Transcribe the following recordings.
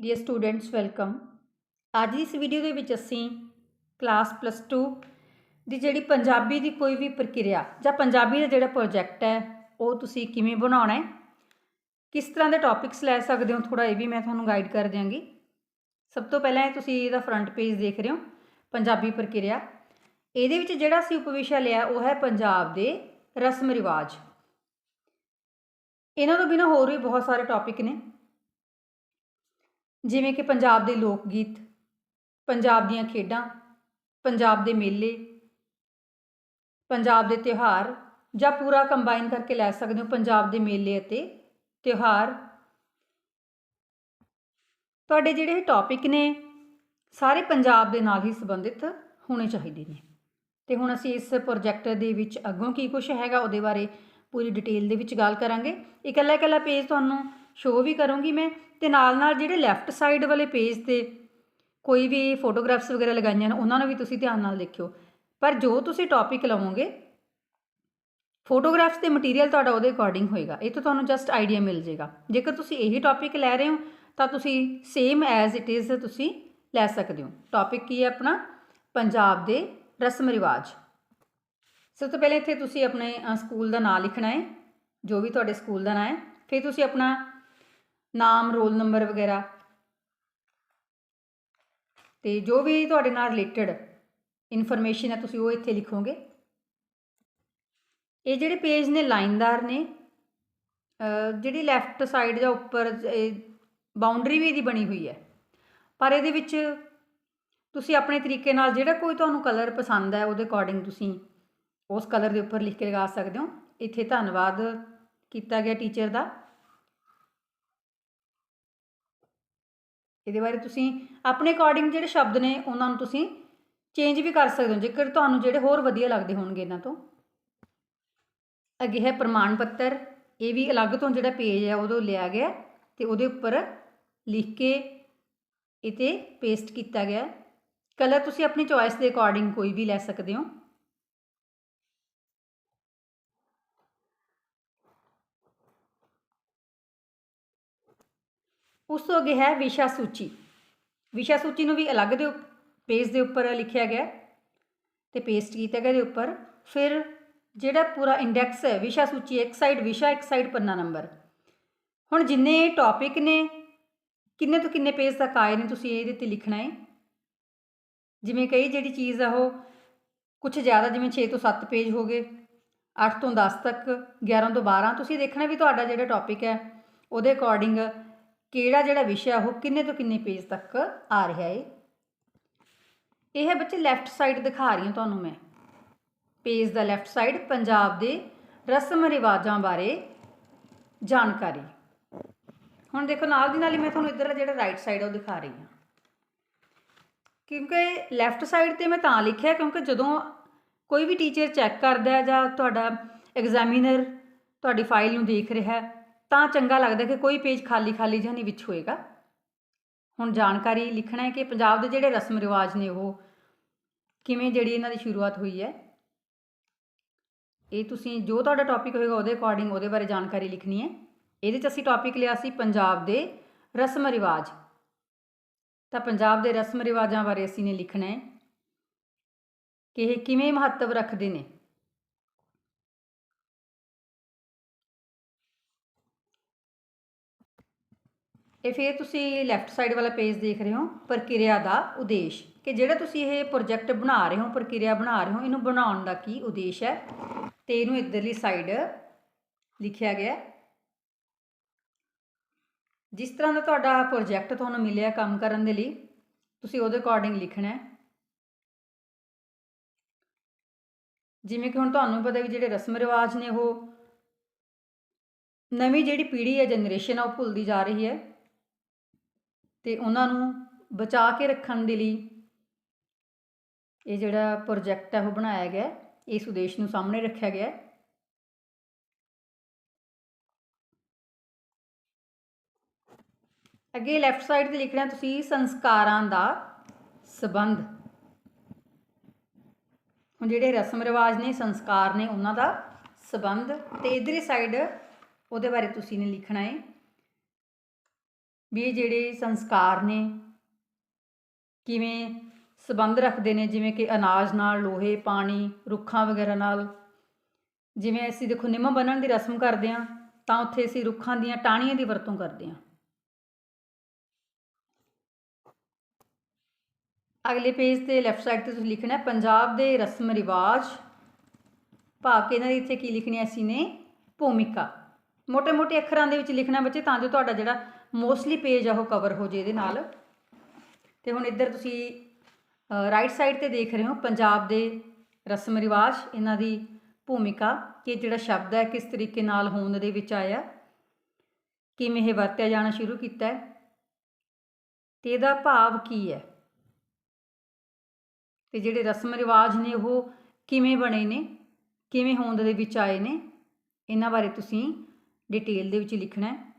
Dear students welcome ਅੱਜ ਦੀ ਇਸ video ਦੇ ਵਿੱਚ ਅਸੀਂ ਕਲਾਸ ਪਲੱਸ 2 ਦੀ ਜਿਹੜੀ ਪੰਜਾਬੀ ਦੀ ਕੋਈ ਵੀ ਪ੍ਰਕਿਰਿਆ ਜਾਂ ਪੰਜਾਬੀ ਦਾ ਜਿਹੜਾ ਪ੍ਰੋਜੈਕਟ ਹੈ, ਉਹ ਤੁਸੀਂ ਕਿਵੇਂ ਬਣਾਉਣਾ ਹੈ, ਕਿਸ ਤਰ੍ਹਾਂ ਦੇ ਟੌਪਿਕਸ ਲੈ ਸਕਦੇ ਹੋ ਥੋੜਾ ਇਹ ਵੀ ਮੈਂ ਤੁਹਾਨੂੰ ਗਾਈਡ ਕਰ ਦਿਆਂਗੀ। ਸਭ ਤੋਂ ਪਹਿਲਾਂ ਇਹ ਤੁਸੀਂ ਇਹਦਾ ਫਰੰਟ ਪੇਜ ਦੇਖ ਰਹੇ ਹੋ, ਪੰਜਾਬੀ ਪ੍ਰਕਿਰਿਆ। ਇਹਦੇ ਵਿੱਚ ਜਿਹੜਾ ਅਸੀਂ ਉਪਵਿਸ਼ਾ ਲਿਆ, ਉਹ ਹੈ ਪੰਜਾਬ ਦੇ ਰਸਮ ਰਿਵਾਜ। ਇਹਨਾਂ ਤੋਂ ਬਿਨਾਂ ਹੋਰ ਵੀ ਬਹੁਤ ਸਾਰੇ ਟੌਪਿਕ ਨੇ। ਜਿਵੇਂ ਕਿ ਪੰਜਾਬ ਦੇ ਲੋਕ ਗੀਤ ਪੰਜਾਬ ਦੀਆਂ ਖੇਡਾਂ, ਪੰਜਾਬ ਦੇ ਮੇਲੇ, ਪੰਜਾਬ ਦੇ ਤਿਉਹਾਰ ਜਾਂ ਪੂਰਾ ਕੰਬਾਈਨ ਕਰਕੇ ਲੈ ਸਕਦੇ ਹੋ ਪੰਜਾਬ ਦੇ ਮੇਲੇ ਅਤੇ ਤਿਉਹਾਰ। ਤੁਹਾਡੇ ਜਿਹੜੇ ਇਹ ਟੌਪਿਕ ਨੇ, ਸਾਰੇ ਪੰਜਾਬ ਦੇ ਨਾਲ ਹੀ ਸੰਬੰਧਿਤ ਹੋਣੇ ਚਾਹੀਦੇ ਨੇ। ਤੇ ਹੁਣ ਅਸੀਂ ਇਸ ਪ੍ਰੋਜੈਕਟ ਦੇ ਵਿੱਚ ਅੱਗੋਂ ਕੀ ਕੁਝ ਹੈਗਾ ਉਹਦੇ ਬਾਰੇ ਪੂਰੀ ਡਿਟੇਲ ਦੇ ਵਿੱਚ ਗੱਲ ਕਰਾਂਗੇ। ਇਕੱਲਾ ਇਕੱਲਾ ਪੇਜ ਤੁਹਾਨੂੰ ਸ਼ੋਅ ਵੀ ਕਰੂੰਗੀ ਮੈਂ ਤੇ ਨਾਲ ਨਾਲ ਜਿਹੜੇ ਲੈਫਟ ਸਾਈਡ ਵਾਲੇ ਪੇਜ ਤੇ ਕੋਈ ਵੀ ਫੋਟੋਗ੍ਰਾਫਸ ਵਗੈਰਾ ਲਗਾਈਆਂ ਨੇ, ਉਹਨਾਂ ਨੂੰ ਵੀ ਤੁਸੀਂ ਧਿਆਨ ਨਾਲ ਦੇਖਿਓ। ਪਰ ਜੋ ਤੁਸੀਂ ਟੌਪਿਕ ਲਵੋਗੇ ਫੋਟੋਗ੍ਰਾਫਸ ਤੇ ਮਟੀਰੀਅਲ ਤੁਹਾਡਾ ਉਹਦੇ ਅਕੋਰਡਿੰਗ ਹੋਏਗਾ। ਇਹ ਤਾਂ ਤੁਹਾਨੂੰ ਜਸਟ ਆਈਡੀਆ ਮਿਲ ਜਾਏਗਾ। ਜੇਕਰ ਤੁਸੀਂ ਇਹੀ ਟੌਪਿਕ ਲੈ ਰਹੇ ਹੋ, ਤਾਂ ਤੁਸੀਂ ਸੇਮ ਐਜ਼ ਇਟ ਇਜ਼ ਤੁਸੀਂ ਲੈ ਸਕਦੇ ਹੋ। ਟੌਪਿਕ ਕੀ ਹੈ ਆਪਣਾ? ਪੰਜਾਬ ਦੇ ਰਸਮ ਰਿਵਾਜ। ਸਭ ਤੋਂ ਪਹਿਲੇ ਇੱਥੇ ਤੁਸੀਂ ਆਪਣੇ ਸਕੂਲ ਦਾ ਨਾਮ ਲਿਖਣਾ ਹੈ, ਜੋ ਵੀ ਤੁਹਾਡੇ ਸਕੂਲ ਦਾ ਨਾਮ ਹੈ। ਫਿਰ ਤੁਸੀਂ ਆਪਣਾ ਨਾਮ, ਰੋਲ ਨੰਬਰ ਵਗੈਰਾ। ਤੇ ਜੋ ਵੀ ਤੁਹਾਡੇ ਨਾਲ ਰਿਲੇਟਡ ਇਨਫੋਰਮੇਸ਼ਨ ਹੈ, ਤੁਸੀਂ ਉਹ ਇੱਥੇ ਲਿਖੋਗੇ। ਇਹ ਜਿਹੜੇ ਪੇਜ ਨੇ, ਲਾਈਨਦਾਰ ਨੇ ਜਿਹੜੀ ਲੈਫਟ ਸਾਈਡ ਜਾਂ ਉੱਪਰ ਬਾਉਂਡਰੀ ਵੀ ਇਹਦੀ ਬਣੀ ਹੋਈ ਹੈ। ਪਰ ਇਹਦੇ ਵਿੱਚ ਤੁਸੀਂ ਆਪਣੇ ਤਰੀਕੇ ਨਾਲ ਜਿਹੜਾ ਕੋਈ ਤੁਹਾਨੂੰ ਕਲਰ ਪਸੰਦ ਹੈ, ਉਹਦੇ ਅਕੋਰਡਿੰਗ ਤੁਸੀਂ ਉਸ ਕਲਰ ਦੇ ਉੱਪਰ ਲਿਖ ਕੇ ਲਗਾ ਸਕਦੇ ਹੋ। ਇੱਥੇ ਧੰਨਵਾਦ ਕੀਤਾ ਗਿਆ ਟੀਚਰ ਦਾ। ਇਹਦੇ ਬਾਰੇ ਤੁਸੀਂ ਆਪਣੇ ਅਕੋਰਡਿੰਗ ਜਿਹੜੇ ਸ਼ਬਦ ਨੇ ਉਹਨਾਂ ਨੂੰ ਤੁਸੀਂ ਚੇਂਜ ਵੀ ਕਰ ਸਕਦੇ ਹੋ, ਜੇਕਰ ਤੁਹਾਨੂੰ ਜਿਹੜੇ ਹੋਰ ਵਧੀਆ ਲੱਗਦੇ ਹੋਣਗੇ ਇਹਨਾਂ ਤੋਂ। ਅੱਗੇ ਹੈ ਪ੍ਰਮਾਣ ਪੱਤਰ, ਇਹ ਵੀ ਅਲੱਗ ਤੋਂ ਜਿਹੜਾ ਪੇਜ ਹੈ ਉਦੋਂ ਲਿਆ ਗਿਆ ਤੇ ਉਹਦੇ ਉੱਪਰ ਲਿਖ ਕੇ ਇਤੇ ਪੇਸਟ ਕੀਤਾ ਗਿਆ ਕਲਰ ਤੁਸੀਂ ਆਪਣੀ ਚੋਇਸ ਦੇ ਅਕੋਰਡਿੰਗ ਕੋਈ ਵੀ ਲੈ ਸਕਦੇ ਹੋ। ਉਸ ਤੋਂ ਅੱਗੇ ਹੈ ਵਿਸ਼ਾ ਸੂਚੀ। ਵਿਸ਼ਾ ਸੂਚੀ ਨੂੰ ਵੀ ਅਲੱਗ ਦੇ ਪੇਜ ਦੇ ਉੱਪਰ ਲਿਖਿਆ ਗਿਆ ਤੇ ਪੇਸਟ ਕੀਤਾ ਗਿਆ ਦੇ ਉੱਪਰ। ਫਿਰ ਜਿਹੜਾ ਪੂਰਾ ਇੰਡੈਕਸ ਹੈ, ਵਿਸ਼ਾ ਸੂਚੀ, ਇੱਕ ਸਾਈਡ ਵਿਸ਼ਾ, ਇੱਕ ਸਾਈਡ ਪੰਨਾ ਨੰਬਰ ਹੁਣ ਜਿੰਨੇ ਟੌਪਿਕ ਨੇ, ਕਿੰਨੇ ਤੋਂ ਕਿੰਨੇ ਪੇਜ ਤੱਕ ਆਏ ਨੇ ਤੁਸੀਂ ਇਹਦੇ ਤੇ ਲਿਖਣਾ ਹੈ? ਜਿਵੇਂ ਕਈ ਜਿਹੜੀ ਚੀਜ਼ ਆ ਉਹ ਕੁਝ ਜ਼ਿਆਦਾ ਜਿਵੇਂ 6 ਤੋਂ 7 ਪੇਜ ਹੋ ਗਏ 8 ਤੋਂ 10 ਤੱਕ 11 ਤੋਂ 12 ਤੁਸੀਂ ਦੇਖਣਾ ਵੀ ਤੁਹਾਡਾ ਜਿਹੜਾ ਟੌਪਿਕ ਹੈ, ਉਹਦੇ ਅਕੋਰਡਿੰਗ ਕਿਹੜਾ ਜਿਹੜਾ ਵਿਸ਼ਾ ਉਹ ਕਿੰਨੇ ਤੋਂ ਕਿੰਨੇ ਪੇਜ ਤੱਕ ਆ ਰਿਹਾ ਹੈ ਇਹ ਹੈ ਬੱਚੇ ਲੈਫਟ ਸਾਈਡ ਦਿਖਾ ਰਹੀ ਹਾਂ ਤੁਹਾਨੂੰ ਮੈਂ। ਪੇਜ ਦਾ ਲੈਫਟ ਸਾਈਡ ਪੰਜਾਬ ਦੇ ਰਸਮ ਰਿਵਾਜਾਂ ਬਾਰੇ ਜਾਣਕਾਰੀ। ਹੁਣ ਦੇਖੋ ਨਾਲ ਦੀ ਨਾਲ ਹੀ ਮੈਂ ਤੁਹਾਨੂੰ ਇੱਧਰ ਜਿਹੜਾ ਰਾਈਟ ਸਾਈਡ ਉਹ ਦਿਖਾ ਰਹੀ ਹਾਂ। ਕਿਉਂਕਿ ਲੈਫਟ ਸਾਈਡ ਤੇ ਮੈਂ ਤਾਂ ਲਿਖਿਆ ਕਿਉਂਕਿ ਜਦੋਂ ਕੋਈ ਵੀ ਟੀਚਰ ਚੈੱਕ ਕਰਦਾ ਹੈ ਜਾਂ ਤੁਹਾਡਾ ਐਗਜ਼ਾਮੀਨਰ ਤੁਹਾਡੀ ਫਾਈਲ ਨੂੰ ਦੇਖ ਰਿਹਾ ਹੈ ਤਾਂ ਚੰਗਾ ਲੱਗਦਾ ਕਿ ਕੋਈ ਪੇਜ ਖਾਲੀ ਖਾਲੀ ਜਿਹਾ ਨਹੀਂ ਵਿੱਚ ਹੋਏਗਾ। ਹੁਣ ਜਾਣਕਾਰੀ ਲਿਖਣਾ ਹੈ ਕਿ ਪੰਜਾਬ ਦੇ ਜਿਹੜੇ ਰਸਮ ਰਿਵਾਜ ਨੇ ਉਹ ਕਿਵੇਂ ਜਿਹੜੀ ਇਹਨਾਂ ਦੀ ਸ਼ੁਰੂਆਤ ਹੋਈ ਹੈ। ਇਹ ਤੁਸੀਂ ਜੋ ਤੁਹਾਡਾ ਟੌਪਿਕ ਹੋਏਗਾ ਉਹਦੇ ਅਕੋਰਡਿੰਗ ਉਹਦੇ ਬਾਰੇ ਜਾਣਕਾਰੀ ਲਿਖਣੀ ਹੈ। ਇਹਦੇ 'ਚ ਅਸੀਂ ਟੌਪਿਕ ਲਿਆ ਸੀ ਪੰਜਾਬ ਦੇ ਰਸਮ ਰਿਵਾਜ। ਤਾਂ ਪੰਜਾਬ ਦੇ ਰਸਮ ਰਿਵਾਜਾਂ ਬਾਰੇ ਅਸੀਂ ਨੇ ਲਿਖਣਾ ਹੈ ਕਿ ਇਹ ਕਿਵੇਂ ਮਹੱਤਵ ਰੱਖਦੇ ਨੇ। ਇਹ ਫਿਰ ਤੁਸੀਂ ਲੈਫਟ ਸਾਈਡ ਵਾਲਾ ਪੇਜ ਦੇਖ ਰਹੇ ਹੋ, ਪ੍ਰਕਿਰਿਆ ਦਾ ਉਦੇਸ਼। ਕਿ ਜਿਹੜਾ ਤੁਸੀਂ ਇਹ ਪ੍ਰੋਜੈਕਟ ਬਣਾ ਰਹੇ ਹੋ, ਪ੍ਰਕਿਰਿਆ ਬਣਾ ਰਹੇ ਹੋ, ਇਹਨੂੰ ਬਣਾਉਣ ਦਾ ਕੀ ਉਦੇਸ਼ ਹੈ? ਤੇ ਇਹਨੂੰ ਇਧਰਲੀ ਸਾਈਡ ਲਿਖਿਆ ਗਿਆ ਜਿਸ ਤਰ੍ਹਾਂ ਦਾ ਤੁਹਾਡਾ ਪ੍ਰੋਜੈਕਟ ਤੁਹਾਨੂੰ ਮਿਲਿਆ ਕੰਮ ਕਰਨ ਦੇ ਲਈ, ਤੁਸੀਂ ਉਹਦੇ ਅਕੋਰਡਿੰਗ ਲਿਖਣਾ ਹੈ। ਜਿਵੇਂ ਕਿ ਹੁਣ ਤੁਹਾਨੂੰ ਪਤਾ ਵੀ ਜਿਹੜੇ ਰਸਮ ਰਿਵਾਜ ਨੇ ਉਹ, ਨਵੀਂ ਜਿਹੜੀ ਪੀੜ੍ਹੀ ਹੈ ਜਨਰੇਸ਼ਨ ਆ, ਉਹ ਭੁੱਲਦੀ ਜਾ ਰਹੀ ਹੈ। ਅਤੇ ਉਹਨਾਂ ਨੂੰ ਬਚਾ ਕੇ ਰੱਖਣ ਦੇ ਲਈ ਇਹ ਜਿਹੜਾ ਪ੍ਰੋਜੈਕਟ ਹੈ ਉਹ ਬਣਾਇਆ ਗਿਆ ਇਸ ਉਦੇਸ਼ ਨੂੰ ਸਾਹਮਣੇ ਰੱਖਿਆ ਗਿਆ ਅੱਗੇ ਲੈਫਟ ਸਾਈਡ ਤੇ ਲਿਖਣਾ ਤੁਸੀਂ ਸੰਸਕਾਰਾਂ ਦਾ ਸਬੰਧ। ਹੁਣ ਜਿਹੜੇ ਰਸਮ ਰਿਵਾਜ ਨੇ, ਸੰਸਕਾਰ ਨੇ, ਉਹਨਾਂ ਦਾ ਸਬੰਧ, ਤੇ ਇਧਰਲੀ ਸਾਈਡ ਉਹਦੇ ਬਾਰੇ ਤੁਸੀਂ ਨੇ ਲਿਖਣਾ ਹੈ। ਵੀ ਇਹ ਜਿਹੜੇ ਸੰਸਕਾਰ ਨੇ, ਕਿਵੇਂ ਸਬੰਧ ਰੱਖਦੇ ਨੇ, ਜਿਵੇਂ ਕਿ ਅਨਾਜ ਨਾਲ, ਲੋਹੇ, ਪਾਣੀ, ਰੁੱਖਾਂ ਵਗੈਰਾ ਨਾਲ। ਜਿਵੇਂ ਅਸੀਂ ਦੇਖੋ ਨਿੰਮ ਬੰਨਣ ਦੀ ਰਸਮ ਕਰਦੇ ਹਾਂ, ਤਾਂ ਉੱਥੇ ਅਸੀਂ ਰੁੱਖਾਂ ਦੀਆਂ ਟਾਹਣੀਆਂ ਦੀ ਵਰਤੋਂ ਕਰਦੇ ਹਾਂ। ਅਗਲੇ ਪੇਜ ਤੇ ਲੈਫਟ ਸਾਈਡ ਤੇ ਤੁਸੀਂ ਲਿਖਣਾ ਪੰਜਾਬ ਦੇ ਰਸਮ ਰਿਵਾਜ। ਭਾਵ ਕਿ ਇਹਨਾਂ ਦੀ ਇੱਥੇ ਕੀ ਲਿਖਣੀ ਹੈ, ਅਸੀਂ ਨੇ ਭੂਮਿਕਾ। ਮੋਟੇ ਮੋਟੇ ਅੱਖਰਾਂ ਦੇ ਵਿੱਚ ਲਿਖਣਾ ਬੱਚੇ, ਤਾਂ ਜੋ ਤੁਹਾਡਾ ਜਿਹੜਾ ਮੋਸਟਲੀ ਪੇਜ ਆ ਉਹ ਕਵਰ ਹੋ ਜੇ ਇਹਦੇ ਨਾਲ। ਤੇ ਹੁਣ ਇੱਧਰ ਤੁਸੀਂ ਰਾਈਟ ਸਾਈਡ ਤੇ ਦੇਖ ਰਹੇ ਹੋ ਪੰਜਾਬ ਦੇ ਰਸਮ ਰਿਵਾਜ, ਇਹਨਾਂ ਦੀ ਭੂਮਿਕਾ, ਕਿ ਜਿਹੜਾ ਸ਼ਬਦ ਹੈ ਕਿਸ ਤਰੀਕੇ ਨਾਲ ਹੋਂਦ ਦੇ ਵਿੱਚ ਆਇਆ, ਕਿਵੇਂ ਇਹ ਵਰਤਿਆ ਜਾਣਾ ਸ਼ੁਰੂ ਕੀਤਾ ਹੈ, ਤੇ ਇਹਦਾ ਭਾਵ ਕੀ ਹੈ? ਤੇ ਜਿਹੜੇ ਰਸਮ ਰਿਵਾਜ ਨੇ ਉਹ ਕਿਵੇਂ ਬਣੇ ਨੇ, ਕਿਵੇਂ ਹੋਂਦ ਦੇ ਵਿੱਚ ਆਏ ਨੇ, ਇਹਨਾਂ ਬਾਰੇ ਤੁਸੀਂ ਡਿਟੇਲ ਦੇ ਵਿੱਚ ਲਿਖਣਾ ਹੈ।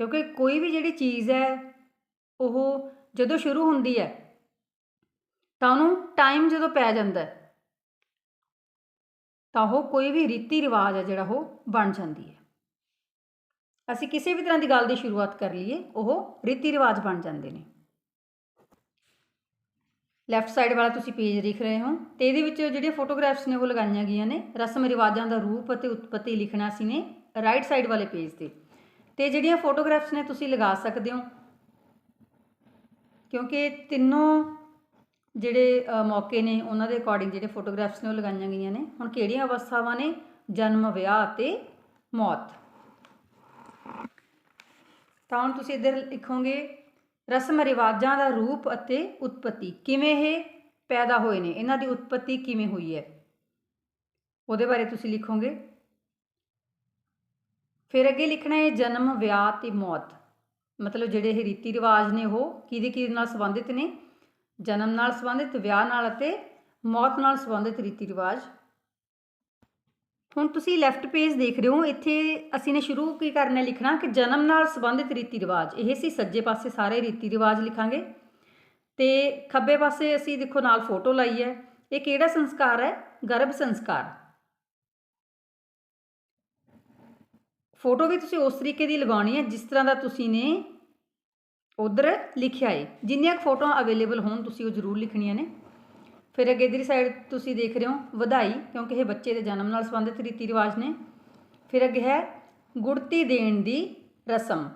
ਕਿਉਂਕਿ ਕੋਈ ਵੀ ਜਿਹੜੀ ਚੀਜ਼ ਹੈ, ਉਹ ਜਦੋਂ ਸ਼ੁਰੂ ਹੁੰਦੀ ਹੈ, ਤਾਂ ਉਹਨੂੰ ਟਾਈਮ ਜਦੋਂ ਪੈ ਜਾਂਦਾ ਤਾਂ ਉਹ ਕੋਈ ਵੀ ਰੀਤੀ ਰਿਵਾਜ ਹੈ ਜਿਹੜਾ ਉਹ ਬਣ ਜਾਂਦੀ ਹੈ। ਅਸੀਂ ਕਿਸੇ ਵੀ ਤਰ੍ਹਾਂ ਦੀ ਗੱਲ ਦੀ ਸ਼ੁਰੂਆਤ ਕਰ ਲਈਏ, ਉਹ ਰੀਤੀ ਰਿਵਾਜ ਬਣ ਜਾਂਦੇ ਨੇ। ਲੈਫਟ ਸਾਈਡ ਵਾਲਾ ਤੁਸੀਂ ਪੇਜ ਲਿਖ ਰਹੇ ਹੋ, ਤੇ ਇਹਦੇ ਵਿੱਚ ਜਿਹੜੀਆਂ ਫੋਟੋਗ੍ਰਾਫਸ ਨੇ ਉਹ ਲਗਾਈਆਂ ਗਈਆਂ ਨੇ, ਰਸਮ ਰਿਵਾਜਾਂ ਦਾ ਰੂਪ ਅਤੇ ਉਤਪਤੀ ਲਿਖਣਾ ਸੀ ਨੇ ਰਾਈਟ ਸਾਈਡ ਵਾਲੇ ਪੇਜ ਤੇ। ਤੇ ਜਿਹੜੀਆਂ ਫੋਟੋਗ੍ਰਾਫਸ ਨੇ ਤੁਸੀਂ ਲਗਾ ਸਕਦੇ ਹੋ। ਕਿਉਂਕਿ ਤਿੰਨੋਂ ਜਿਹੜੇ ਮੌਕੇ ਨੇ, ਉਹਨਾਂ ਦੇ ਅਕੋਰਡਿੰਗ ਜਿਹੜੇ ਫੋਟੋਗ੍ਰਾਫਸ ਨੇ ਉਹ ਲਗਾਈਆਂ ਗਈਆਂ ਨੇ। ਹੁਣ ਕਿਹੜੀਆਂ ਅਵਸਥਾਵਾਂ ਨੇ? ਜਨਮ, ਵਿਆਹ ਅਤੇ ਮੌਤ। ਤਾਂ ਹੁਣ ਤੁਸੀਂ ਇੱਧਰ ਲਿਖੋਗੇ ਰਸਮ ਰਿਵਾਜਾਂ ਦਾ ਰੂਪ ਅਤੇ ਉਤਪਤੀ। ਕਿਵੇਂ ਇਹ ਪੈਦਾ ਹੋਏ ਨੇ? ਇਹਨਾਂ ਦੀ ਉਤਪਤੀ ਕਿਵੇਂ ਹੋਈ ਹੈ? ਉਹਦੇ ਬਾਰੇ ਤੁਸੀਂ ਲਿਖੋਗੇ। ਫਿਰ ਅੱਗੇ ਲਿਖਣਾ ਹੈ ਜਨਮ, ਵਿਆਹ ਤੇ ਮੌਤ। ਮਤਲਬ ਜਿਹੜੇ ਇਹ ਰੀਤੀ ਰਿਵਾਜ ਨੇ ਉਹ ਕਿਹਦੇ ਕਿਹਦੇ ਨਾਲ ਸੰਬੰਧਿਤ ਨੇ? ਜਨਮ ਨਾਲ ਸੰਬੰਧਿਤ, ਵਿਆਹ ਨਾਲ ਅਤੇ ਮੌਤ ਨਾਲ ਸੰਬੰਧਿਤ ਰੀਤੀ ਰਿਵਾਜ। ਹੁਣ ਤੁਸੀਂ ਲੈਫਟ ਪੇਜ ਦੇਖ ਰਹੇ ਹੋ, ਇੱਥੇ ਅਸੀਂ ਨੇ ਸ਼ੁਰੂ ਕੀ ਕਰਨਾ ਲਿਖਣਾ ਕਿ ਜਨਮ ਨਾਲ ਸੰਬੰਧਿਤ ਰੀਤੀ ਰਿਵਾਜ। ਇਹ ਸੀ ਸੱਜੇ ਪਾਸੇ ਸਾਰੇ ਰੀਤੀ ਰਿਵਾਜ ਲਿਖਾਂਗੇ। ਤੇ ਖੱਬੇ ਪਾਸੇ ਅਸੀਂ ਦੇਖੋ ਨਾਲ ਫੋਟੋ ਲਾਈ ਹੈ। ਇਹ ਕਿਹੜਾ ਸੰਸਕਾਰ ਹੈ? ਗਰਭ ਸੰਸਕਾਰ। ਫੋਟੋ ਵੀ ਤੁਸੀਂ ਉਸ ਤਰੀਕੇ ਦੀ ਲਗਾਉਣੀ ਹੈ ਜਿਸ ਤਰ੍ਹਾਂ ਦਾ ਤੁਸੀਂ ਨੇ ਉਧਰ ਲਿਖਿਆ ਹੈ ਜਿੰਨੀਆਂ ਫੋਟੋਆਂ ਅਵੇਲੇਬਲ ਹੋਣ, ਤੁਸੀਂ ਉਹ ਜ਼ਰੂਰ ਲਿਖਣੀਆਂ ਨੇ। ਫਿਰ ਅੱਗੇ ਇਧਰਲੀ ਸਾਈਡ ਤੁਸੀਂ ਦੇਖ ਰਹੇ ਹੋ, ਵਧਾਈ, ਕਿਉਂਕਿ ਇਹ ਬੱਚੇ ਦੇ ਜਨਮ ਨਾਲ ਸੰਬੰਧਿਤ ਰੀਤੀ ਰਿਵਾਜ ਨੇ। ਫਿਰ ਅੱਗੇ ਹੈ, ਗੁੜਤੀ ਦੇਣ ਦੀ ਰਸਮ।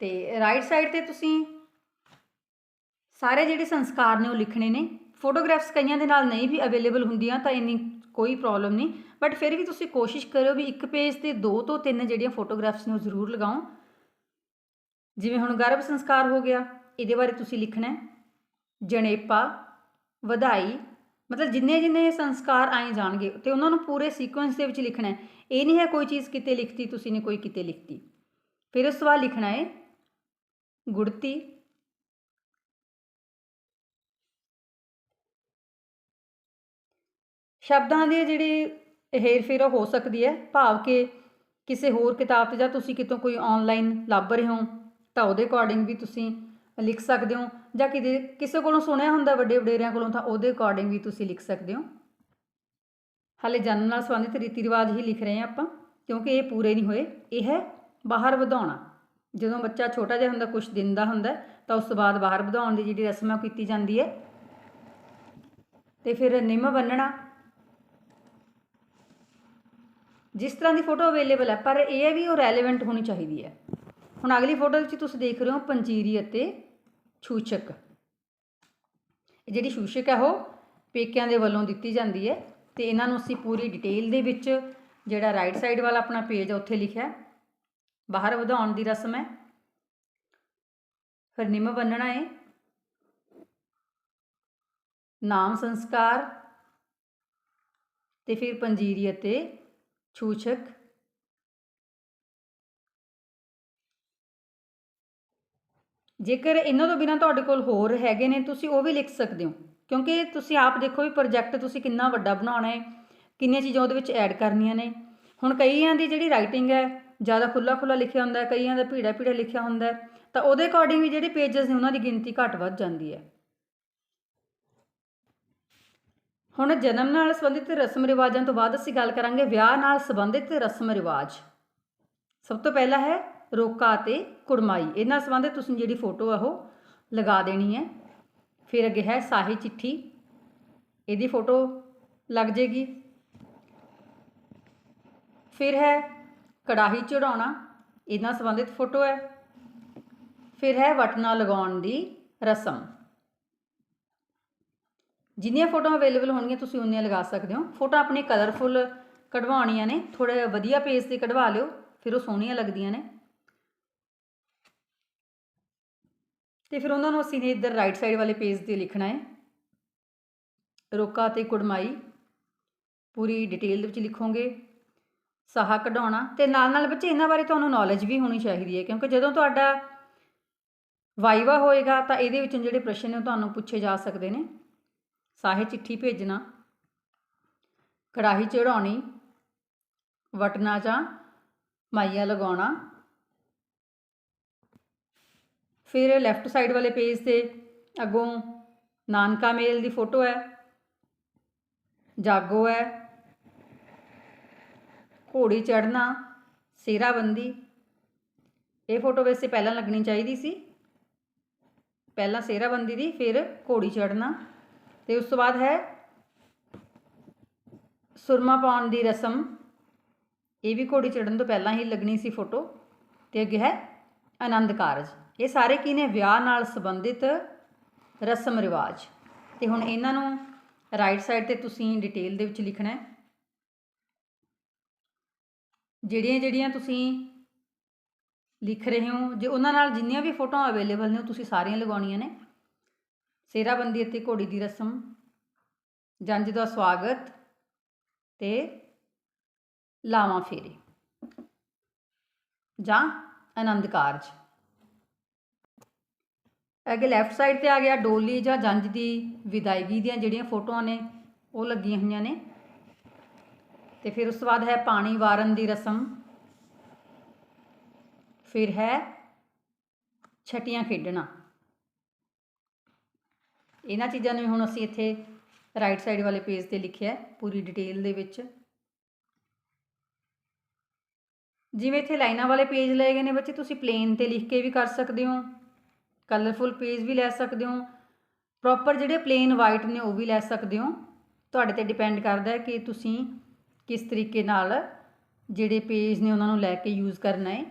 ਤੇ ਰਾਈਟ ਸਾਈਡ ਤੇ ਤੁਸੀਂ ਸਾਰੇ ਜਿਹੜੇ ਸੰਸਕਾਰ ਨੇ ਉਹ ਲਿਖਣੇ ਨੇ। ਫੋਟੋਗ੍ਰਾਫਸ ਕਈਆਂ ਦੇ ਨਾਲ ਨਹੀਂ ਵੀ ਅਵੇਲੇਬਲ ਹੁੰਦੀਆਂ ਤਾਂ ਇੰਨੀ ਕੋਈ ਪ੍ਰੋਬਲਮ ਨਹੀਂ, ਬਟ ਫਿਰ ਵੀ ਤੁਸੀਂ ਕੋਸ਼ਿਸ਼ ਕਰਿਓ ਵੀ ਇੱਕ ਪੇਜ ਤੇ ਦੋ ਤੋਂ ਤਿੰਨ ਜਿਹੜੀਆਂ ਫੋਟੋਗ੍ਰਾਫਸ ਨੇ ਉਹ ਜ਼ਰੂਰ ਲਗਾਓ। ਜਿਵੇਂ ਹੁਣ ਗਰਭ ਸੰਸਕਾਰ ਹੋ ਗਿਆ, ਇਹਦੇ ਬਾਰੇ ਤੁਸੀਂ ਲਿਖਣਾ ਹੈ। ਜਣੇਪਾ, ਵਧਾਈ, ਮਤਲਬ ਜਿੰਨੇ ਜਿੰਨੇ ਸੰਸਕਾਰ ਆਏ ਜਾਣਗੇ, ਤੇ ਉਹਨਾਂ ਨੂੰ ਪੂਰੇ ਸੀਕੁਐਂਸ ਦੇ ਵਿੱਚ ਲਿਖਣਾ ਹੈ। ਇਹ ਨਹੀਂ ਹੈ ਕੋਈ ਚੀਜ਼ ਕਿਤੇ ਲਿਖਤੀ, ਤੁਸੀਂ ਨੇ ਕੋਈ ਕਿਤੇ ਲਿਖਤੀ। ਫਿਰ ਉਸ ਤੋਂ ਬਾਅਦ ਲਿਖਣਾ ਹੈ, ਗੁੜਤੀ ਸ਼ਬਦਾਂ ਦੀ ਜਿਹੜੀ ਹੇਰ ਫੇਰ ਹੋ ਸਕਦੀ ਹੈ, ਭਾਵ ਕਿ ਕਿਸੇ ਹੋਰ ਕਿਤਾਬ ਤੇ ਜਾਂ ਤੁਸੀਂ ਕਿਤੋਂ ਕੋਈ ਆਨਲਾਈਨ ਲੱਭ ਰਹੇ ਹੋ, ਤਾਂ ਉਹਦੇ ਅਕੋਰਡਿੰਗ ਵੀ ਤੁਸੀਂ ਲਿਖ ਸਕਦੇ ਹੋ, ਜਾਂ ਕਿਤੇ ਕਿਸੇ ਕੋਲੋਂ ਸੁਣਿਆ ਹੁੰਦਾ ਵੱਡੇ ਵਡੇਰਿਆਂ ਕੋਲੋਂ, ਤਾਂ ਉਹਦੇ ਅਕੋਰਡਿੰਗ ਵੀ ਤੁਸੀਂ ਲਿਖ ਸਕਦੇ ਹੋ। ਹਾਲੇ ਜਨਮ ਨਾਲ ਸੰਬੰਧਿਤ ਰੀਤੀ ਰਿਵਾਜ ਹੀ ਲਿਖ ਰਹੇ ਹਾਂ ਆਪਾਂ, ਕਿਉਂਕਿ ਇਹ ਪੂਰੇ ਨਹੀਂ ਹੋਏ, ਇਹ ਹੈ ਬਾਹਰ ਵਧਾਉਣਾ। ਜਦੋਂ ਬੱਚਾ ਛੋਟਾ ਜਿਹਾ ਹੁੰਦਾ ਕੁਝ ਦਿਨ ਦਾ ਹੁੰਦਾ, ਤਾਂ ਉਸ ਤੋਂ ਬਾਅਦ ਬਾਹਰ ਵਧਾਉਣ ਦੀ ਜਿਹੜੀ ਰਸਮ ਹੈ ਕੀਤੀ ਜਾਂਦੀ ਹੈ। ਤੇ ਫਿਰ ਨਿੰਮ ਬੰਨਣਾ ਜਿਸ ਤਰ੍ਹਾਂ ਦੀ ਫੋਟੋ ਅਵੇਲੇਬਲ ਹੈ, ਪਰ ਇਹ ਹੈ ਵੀ ਉਹ ਰੈਲੇਵੈਂਟ ਹੋਣੀ ਚਾਹੀਦੀ ਹੈ। ਹੁਣ ਅਗਲੀ ਫੋਟੋ ਵਿੱਚ ਤੁਸੀਂ ਦੇਖ ਰਹੇ ਹੋ ਪੰਜੀਰੀ ਅਤੇ ਛੂਛਕ। ਇਹ ਜਿਹੜੀ ਛੂਛਕ ਹੈ, ਉਹ ਪੇਕਿਆਂ ਦੇ ਵੱਲੋਂ ਦਿੱਤੀ ਜਾਂਦੀ ਹੈ ਤੇ ਇਹਨਾਂ ਨੂੰ ਅਸੀਂ ਪੂਰੀ ਡਿਟੇਲ ਦੇ ਵਿੱਚ ਜਿਹੜਾ ਰਾਈਟ ਸਾਈਡ ਵਾਲਾ ਆਪਣਾ ਪੇਜ ਹੈ, ਉੱਥੇ ਲਿਖਿਆ ਬਾਹਰ ਵਧਾਉਣ ਦੀ ਰਸਮ ਹੈ। ਫਿਰ ਨਿਮ ਬੰਨਣਾ ਹੈ। ਨਾਮ ਸੰਸਕਾਰ। ਤੇ ਫਿਰ ਪੰਜੀਰੀ ਅਤੇ ਛੂਛਕ ਜੇਕਰ ਇਹਨਾਂ ਤੋਂ ਬਿਨਾ ਤੁਹਾਡੇ ਕੋਲ ਹੋਰ ਹੈਗੇ ਨੇ, ਤੁਸੀਂ ਉਹ ਵੀ ਲਿਖ ਸਕਦੇ ਹੋ। ਕਿਉਂਕਿ ਤੁਸੀਂ ਆਪ ਦੇਖੋ ਵੀ ਪ੍ਰੋਜੈਕਟ ਤੁਸੀਂ ਕਿੰਨਾ ਵੱਡਾ ਬਣਾਉਣਾ ਹੈ, ਕਿੰਨੀਆਂ ਚੀਜ਼ਾਂ ਉਹਦੇ ਵਿੱਚ ਐਡ ਕਰਨੀਆਂ ਨੇ। ਹੁਣ ਕਈਆਂ ਦੀ ਜਿਹੜੀ ਰਾਈਟਿੰਗ ਹੈ, ਜ਼ਿਆਦਾ ਖੁੱਲਾ ਖੁੱਲਾ ਲਿਖਿਆ ਹੁੰਦਾ ਕਈਆਂ ਦਾ ਭੀੜਾ ਭੀੜਾ ਲਿਖਿਆ ਹੁੰਦਾ ਤਾਂ ਉਹਦੇ ਅਕੋਰਡਿੰਗ ਵੀ ਜਿਹੜੇ ਪੇजेस ਨੇ, ਉਹਨਾਂ ਦੀ ਗਿਣਤੀ ਘੱਟ ਵੱਧ ਜਾਂਦੀ ਹੈ। ਹੁਣ ਜਨਮ ਨਾਲ ਸੰਬੰਧਿਤ ਰਸਮ ਰਿਵਾਜਾਂ ਤੋਂ ਬਾਅਦ ਅਸੀਂ ਗੱਲ ਕਰਾਂਗੇ ਵਿਆਹ ਨਾਲ ਸੰਬੰਧਿਤ ਰਸਮ ਰਿਵਾਜ। ਸਭ ਤੋਂ ਪਹਿਲਾ ਹੈ ਰੋਕਾ ਅਤੇ ਕੁੜਮਾਈ। ਇਹ ਨਾਲ ਸੰਬੰਧਿਤ ਤੁਸੀਂ ਜਿਹੜੀ ਫੋਟੋ ਆ ਉਹ ਲਗਾ ਦੇਣੀ ਹੈ। ਫਿਰ ਅੱਗੇ ਹੈ ਸਾਹੀ ਚਿੱਠੀ। ਇਹਦੀ ਫੋਟੋ ਲੱਗ ਜੇਗੀ। ਫਿਰ ਹੈ ਕੜਾਹੀ ਚੜਾਉਣਾ ਇਹ ਨਾਲ ਸੰਬੰਧਿਤ ਫੋਟੋ ਹੈ। ਫਿਰ ਹੈ ਵਟਣਾ ਲਗਾਉਣ ਦੀ ਰਸਮ। ਜਿੰਨੀਆਂ ਫੋਟੋਆਂ ਅਵੇਲੇਬਲ ਹੋਣਗੀਆਂ, ਤੁਸੀਂ ਉਨੀਆਂ ਲਗਾ ਸਕਦੇ ਹੋ। ਫੋਟੋ ਆਪਣੇ ਕਲਰਫੁੱਲ ਕਢਵਾਉਣੀਆਂ ਨੇ। ਥੋੜੇ ਵਧੀਆ ਪੇਜ ਤੇ ਕਢਵਾ ਲਿਓ, ਫਿਰ ਉਹ ਸੋਹਣੀਆਂ ਲੱਗਦੀਆਂ ਨੇ। ਤੇ ਫਿਰ ਉਹਨਾਂ ਨੂੰ ਅਸੀਂ ਨੇ ਇੱਧਰ ਰਾਈਟ ਸਾਈਡ ਵਾਲੇ ਪੇਜ ਤੇ ਲਿਖਣਾ ਹੈ। ਰੋਕਾ ਤੇ ਕੁੜਮਾਈ। ਪੂਰੀ ਡਿਟੇਲ ਦੇ ਵਿੱਚ ਲਿਖੋਗੇ। ਸਾਹਾ ਕਢਾਉਣਾ। ਤੇ ਨਾਲ ਨਾਲ ਬੱਚੇ, ਇਹਨਾਂ ਬਾਰੇ ਤੁਹਾਨੂੰ ਨੌਲੇਜ ਵੀ ਹੋਣੀ ਚਾਹੀਦੀ ਹੈ, ਕਿਉਂਕਿ ਜਦੋਂ ਤੁਹਾਡਾ ਵਾਈਵਾ ਹੋਏਗਾ, ਤਾਂ ਇਹਦੇ ਵਿੱਚੋਂ ਜਿਹੜੇ ਪ੍ਰਸ਼ਨ ਨੇ ਉਹ ਤੁਹਾਨੂੰ ਪੁੱਛੇ ਜਾ ਸਕਦੇ ਨੇ। ਸਾਹੇ ਚਿੱਠੀ ਭੇਜਣਾ, ਕੜਾਹੀ ਚੜਾਉਣੀ ਵਟਣਾ ਜਾਂ ਮਾਈਆ ਲਗਾਉਣਾ। ਫਿਰ ਲੈਫਟ ਸਾਈਡ ਵਾਲੇ ਪੇਜ ਤੇ ਅੱਗੋਂ ਨਾਨਕਾ ਮੇਲ ਦੀ ਫੋਟੋ ਹੈ, ਜਾਗੋ ਹੈ, ਘੋੜੀ ਚੜਨਾ ਸੇਰਾਬੰਦੀ। ਇਹ ਫੋਟੋ ਵੈਸੇ ਪਹਿਲਾਂ ਲੱਗਣੀ ਚਾਹੀਦੀ ਸੀ। ਪਹਿਲਾਂ ਸੇਰਾਬੰਦੀ ਦੀ, ਫਿਰ ਘੋੜੀ ਚੜਨਾ ਤੇ ਉਸ ਤੋਂ ਬਾਅਦ ਹੈ ਸੁਰਮਾ ਪਾਉਣ ਦੀ ਰਸਮ। ਇਹ ਵੀ ਘੋੜੀ ਚੜਨ ਤੋਂ ਪਹਿਲਾਂ ਹੀ ਲੱਗਣੀ ਸੀ ਫੋਟੋ ਤੇ ਅੱਗੇ ਹੈ ਆਨੰਦ ਕਾਰਜ। ਇਹ ਸਾਰੇ ਕੀ ਨੇ? ਵਿਆਹ ਨਾਲ ਸੰਬੰਧਿਤ ਰਸਮ ਰਿਵਾਜ। ਤੇ ਹੁਣ ਇਹਨਾਂ ਨੂੰ ਰਾਈਟ ਸਾਈਡ ਤੇ ਤੁਸੀਂ ਡਿਟੇਲ ਦੇ ਵਿੱਚ ਲਿਖਣਾ ਹੈ। ਜਿਹੜੀਆਂ ਜਿਹੜੀਆਂ ਤੁਸੀਂ ਲਿਖ ਰਹੇ ਹੋ, ਜੇ ਉਹਨਾਂ ਨਾਲ ਜਿੰਨੀਆਂ ਵੀ ਫੋਟੋਆਂ ਅਵੇਲੇਬਲ ਨੇ ਉਹ ਤੁਸੀਂ ਸਾਰੀਆਂ ਲਗਾਉਣੀਆਂ ਨੇ। ਸੇਰਾਬੰਦੀ ਅਤੇ ਘੋੜੀ ਦੀ ਰਸਮ। ਜੰਜ ਦਾ ਸਵਾਗਤ ਤੇ ਲਾਵਾਂ ਫੇਰੇ। ਜਾਂ ਆਨੰਦ ਕਾਰਜ। ਅੱਗੇ ਲੈਫਟ ਸਾਈਡ ਤੇ ਆ ਗਿਆ ਡੋਲੀ ਜਾਂ ਜੰਜ ਦੀ ਵਿਦਾਇਗੀ ਦੀਆਂ ਜਿਹੜੀਆਂ ਫੋਟੋਆਂ ਨੇ, ਉਹ ਲੱਗੀਆਂ ਹੋਈਆਂ ਨੇ। ਤੇ ਫਿਰ ਉਸ ਤੋਂ ਬਾਅਦ ਹੈ ਪਾਣੀ ਵਾਰਨ ਦੀ ਰਸਮ। ਫਿਰ ਹੈ ਛਟੀਆਂ ਖੇਡਣਾ। ਇਹਨਾਂ ਚੀਜ਼ਾਂ ਨੂੰ ਵੀ ਹੁਣ ਅਸੀਂ ਇੱਥੇ ਰਾਈਟ ਸਾਈਡ ਵਾਲੇ ਪੇਜ ਤੇ ਲਿਖਿਆ ਪੂਰੀ ਡਿਟੇਲ ਦੇ ਵਿੱਚ। ਜਿਵੇਂ ਇੱਥੇ ਲਾਈਨਾਂ ਵਾਲੇ ਪੇਜ ਲਏ ਗਏ ਨੇ ਬੱਚੇ, ਤੁਸੀਂ ਪਲੇਨ ਤੇ ਲਿਖ ਕੇ ਵੀ ਕਰ ਸਕਦੇ ਹੋ। ਕਲਰਫੁਲ ਪੇਜ ਵੀ ਲੈ ਸਕਦੇ ਹੋ। ਪ੍ਰੋਪਰ ਜਿਹੜੇ ਪਲੇਨ ਵਾਈਟ ਨੇ ਉਹ ਵੀ ਲੈ ਸਕਦੇ ਹੋ। ਤੁਹਾਡੇ ਤੇ ਡਿਪੈਂਡ ਕਰਦਾ ਹੈ ਕਿ ਤੁਸੀਂ ਕਿਸ ਤਰੀਕੇ ਨਾਲ ਜਿਹੜੇ ਪੇਜ ਨੇ ਉਹਨਾਂ ਨੂੰ ਲੈ ਕੇ ਯੂਜ਼ ਕਰਨਾ ਹੈ।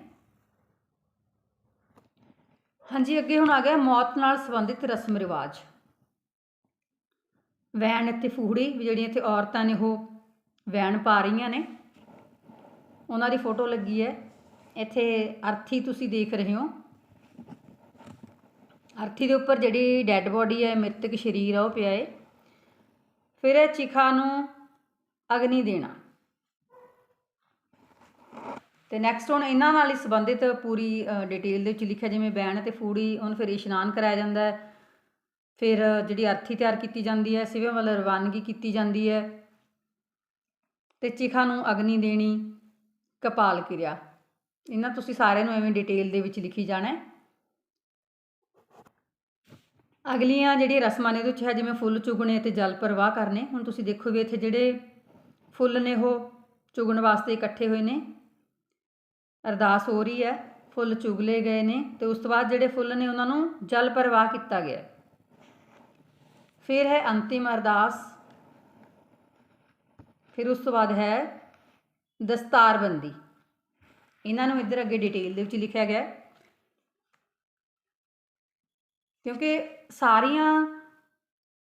ਹਾਂਜੀ, ਅੱਗੇ ਹੁਣ ਆ ਗਿਆ ਮੌਤ ਨਾਲ ਸੰਬੰਧਿਤ ਰਸਮ ਰਿਵਾਜ। ਵੈਣ ਅਤੇ ਫੂਹੜੀ, ਵੀ ਜਿਹੜੀਆਂ ਇੱਥੇ ਔਰਤਾਂ ਨੇ ਉਹ ਵੈਣ ਪਾ ਰਹੀਆਂ ਨੇ। ਉਹਨਾਂ ਦੀ ਫੋਟੋ ਲੱਗੀ ਹੈ। ਇੱਥੇ ਅਰਥੀ ਤੁਸੀਂ ਦੇਖ ਰਹੇ ਹੋ। ਅਰਥੀ ਦੇ ਉੱਪਰ ਜਿਹੜੀ ਡੈੱਡ ਬੋਡੀ ਹੈ, ਮ੍ਰਿਤਕ ਸ਼ਰੀਰ ਆ, ਉਹ ਪਿਆ ਹੈ ਫਿਰ ਇਹ ਚਿਖਾ ਨੂੰ ਅਗਨੀ ਦੇਣਾ। ਤੇ ਨੈਕਸਟ ਹੁਣ ਇਹਨਾਂ ਨਾਲ ਹੀ ਸੰਬੰਧਿਤ ਪੂਰੀ ਡਿਟੇਲ ਦੇ ਵਿੱਚ ਲਿਖਿਆ, ਜਿਵੇਂ ਬੈਣ ਅਤੇ ਫੂੜੀ ਉਹਨੂੰ ਫਿਰ ਇਸ਼ਨਾਨ ਕਰਾਇਆ ਜਾਂਦਾ ਹੈ। ਫਿਰ ਜਿਹੜੀ ਅਰਥੀ ਤਿਆਰ ਕੀਤੀ ਜਾਂਦੀ ਹੈ ਸਿਵੇਂ ਵੱਲ ਰਵਾਨਗੀ ਕੀਤੀ ਜਾਂਦੀ ਹੈ ਤੇ ਚਿਖਾ ਨੂੰ ਅਗਨੀ ਦੇਣੀ, ਕਪਾਲ ਕਿਰਿਆ। ਇਹਨਾਂ ਤੁਸੀਂ ਸਾਰਿਆਂ ਨੂੰ ਐਵੇਂ ਡਿਟੇਲ ਦੇ ਵਿੱਚ ਲਿਖੀ ਜਾਣਾ ਹੈ। ਅਗਲੀਆਂ ਜਿਹੜੀਆਂ ਰਸਮਾਂ ਨੇ, ਇਹਦੇ ਵਿੱਚ ਹੈ ਜਿਵੇਂ ਫੁੱਲ ਚੁਗਣੇ ਤੇ ਜਲ ਪ੍ਰਵਾਹ ਕਰਨੇ। ਹੁਣ ਤੁਸੀਂ ਦੇਖੋ ਵੀ ਇੱਥੇ ਜਿਹੜੇ ਫੁੱਲ ਨੇ, ਉਹ ਚੁਗਣ ਵਾਸਤੇ ਇਕੱਠੇ ਹੋਏ ਨੇ। ਅਰਦਾਸ ਹੋ ਰਹੀ ਹੈ, ਫੁੱਲ ਚੁਗਲੇ ਗਏ ਨੇ ਤੇ ਉਸ ਤੋਂ ਬਾਅਦ ਜਿਹੜੇ ਫੁੱਲ ਨੇ, ਉਹਨਾਂ ਨੂੰ ਜਲ ਪ੍ਰਵਾਹ ਕੀਤਾ ਗਿਆ ਫਿਰ ਹੈ ਅੰਤਿਮ ਅਰਦਾਸ। ਫਿਰ ਉਸ ਤੋਂ ਬਾਅਦ ਹੈ ਦਸਤਾਰਬੰਦੀ। ਇਹਨਾਂ ਨੂੰ ਇੱਧਰ ਅੱਗੇ ਡਿਟੇਲ ਦੇ ਵਿੱਚ ਲਿਖਿਆ ਗਿਆ ਕਿਉਂਕਿ ਸਾਰੀਆਂ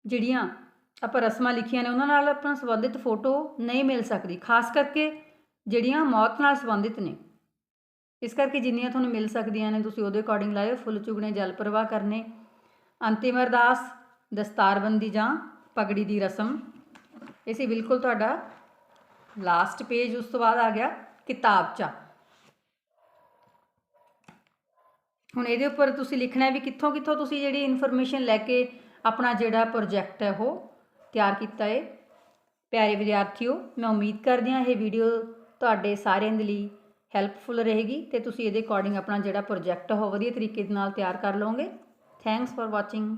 ਜਿਹੜੀਆਂ ਆਪਾਂ ਰਸਮਾਂ ਲਿਖੀਆਂ ਨੇ, ਉਹਨਾਂ ਨਾਲ ਆਪਣਾ ਸੰਬੰਧਿਤ ਫੋਟੋ ਨਹੀਂ ਮਿਲ ਸਕਦੀ। ਖਾਸ ਕਰਕੇ ਜਿਹੜੀਆਂ ਮੌਤ ਨਾਲ ਸੰਬੰਧਿਤ ਨੇ। ਇਸ ਕਰਕੇ ਜਿੰਨੀਆਂ ਤੁਹਾਨੂੰ ਮਿਲ ਸਕਦੀਆਂ ਨੇ, ਤੁਸੀਂ ਉਹਦੇ ਅਕੋਰਡਿੰਗ ਲਾਇਓ। ਫੁੱਲ ਚੁਗਣੇ, ਜਲ ਪ੍ਰਵਾਹ ਕਰਨੇ, ਅੰਤਿਮ ਅਰਦਾਸ ਦਸਤਾਰਬੰਦੀ ਜਾਂ ਪਗੜੀ ਦੀ ਰਸਮ। ਇਹ ਸੀ ਬਿਲਕੁਲ ਤੁਹਾਡਾ ਲਾਸਟ ਪੇਜ ਉਸ ਤੋਂ ਬਾਅਦ ਆ ਗਿਆ ਕਿਤਾਬਚਾ ਹੁਣ ਇਹਦੇ ਉੱਪਰ ਤੁਸੀਂ ਲਿਖਣਾ ਹੈ ਵੀ ਕਿੱਥੋਂ ਕਿੱਥੋਂ ਤੁਸੀਂ ਜਿਹੜੀ ਇਨਫੋਰਮੇਸ਼ਨ ਲੈ ਕੇ ਆਪਣਾ ਜਿਹੜਾ ਪ੍ਰੋਜੈਕਟ ਹੈ ਉਹ ਤਿਆਰ ਕੀਤਾ ਹੈ ਪਿਆਰੇ ਵਿਦਿਆਰਥੀਓ, ਮੈਂ ਉਮੀਦ ਕਰਦੀ ਹਾਂ ਇਹ ਵੀਡੀਓ ਤੁਹਾਡੇ ਸਾਰਿਆਂ ਦੇ ਲਈ ਹੈਲਪਫੁਲ ਰਹੇਗੀ ਤੇ ਤੁਸੀਂ ਇਹਦੇ ਅਕੋਰਡਿੰਗ ਆਪਣਾ ਜਿਹੜਾ ਪ੍ਰੋਜੈਕਟ ਹੈ ਉਹ ਵਧੀਆ ਤਰੀਕੇ ਦੇ ਨਾਲ ਤਿਆਰ ਕਰ ਲਓਗੇ। Thanks for watching